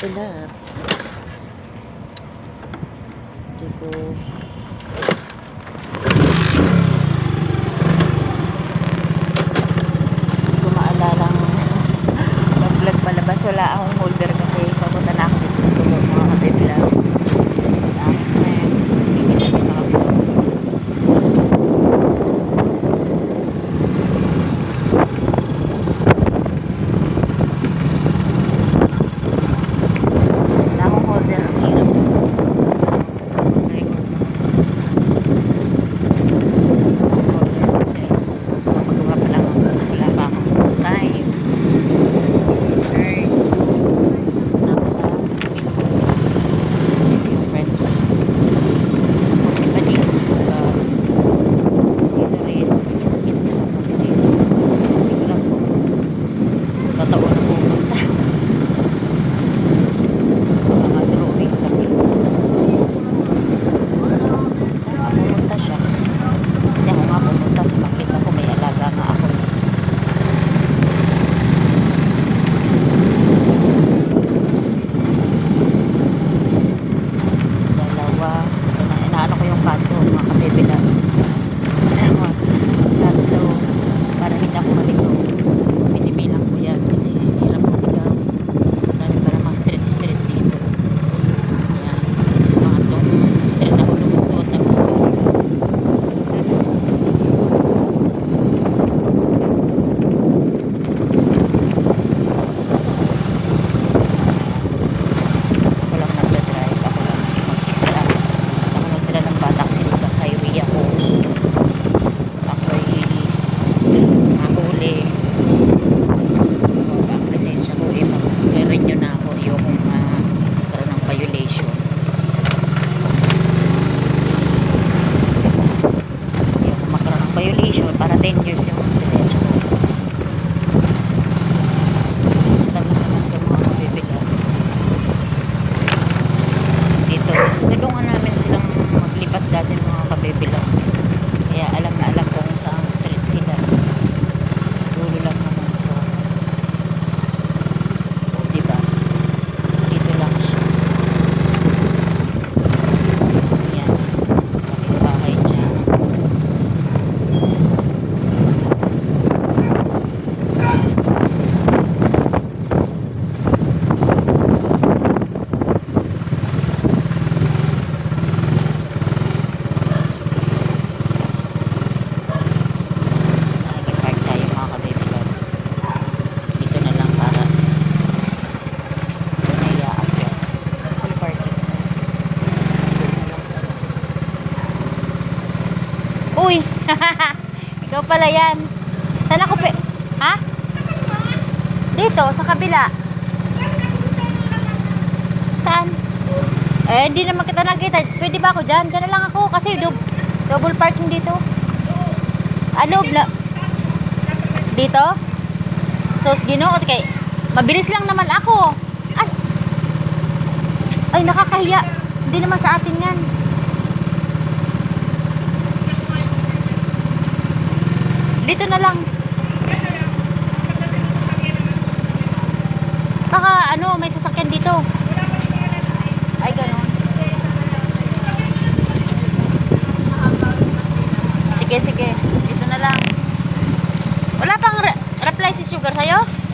ko lahat. Hindi ko Ikaw pala yan. Saan ako pe... Ha? Dito, sa kabila. Saan? Eh, hindi naman kita nakita. Pwede ba ako dyan? Dyan lang ako kasi dub double parking dito. Ah, loob na. Dito? So, ginoo. Okay. Mabilis lang naman ako. Ay nakakahiya. Hindi naman sa atin yan. Dito na lang. Baka ano, may sasakyan dito. Ay, ganun. Sige, sige. Dito na lang. Wala pang re reply si Sugar sa'yo? Okay.